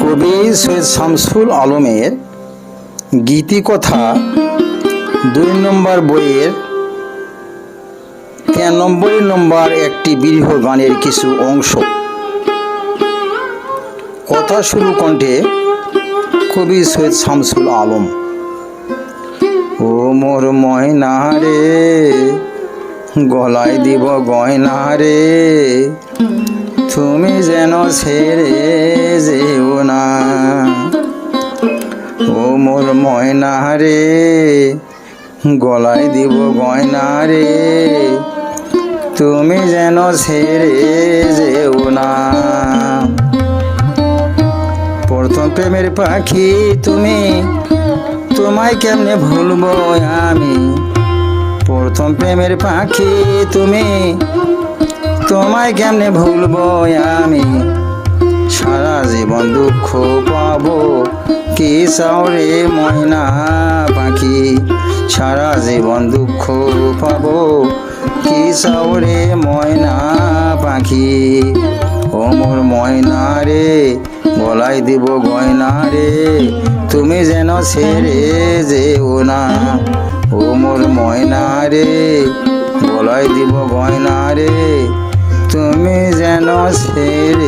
কবি সৈয়দ শামসুল আলমের গীতিকথা দুই নম্বর বইয়ের তিরানব্বই নম্বর একটি বিরহ গানের কিছু অংশ। কথা শুরু কণ্ঠে কবি সৈয়দ শামসুল আলম, ও মোর ময়না রে, গলায় দিব গয়না রে, তুমি যেন ছেড়ে না ও মোর ময়না রে, গলায় দিব গয়না রে। তুমি যেন ছেড়ে যেও না। প্রথম প্রেমের পাখি তুমি, তোমায় কেমনে ভুলবো আমি? প্রথম প্রেমের পাখি তুমি, তোমায় কেমনে ভুলবো আমি? সারা জীবন দুঃখ পাবো। কি চাওরে ময়না পাখি? সারা জীবন দুঃখ পাবো। কি চাওরে ময়না পাখি? ও মোর ময়না রে গলায় দিব গয়না রে। তুমি যেন ছেড়ে যেও না। ও মোর ময়না রে গলায় দিব গয়না রে। তুমি যেন ছেড়ে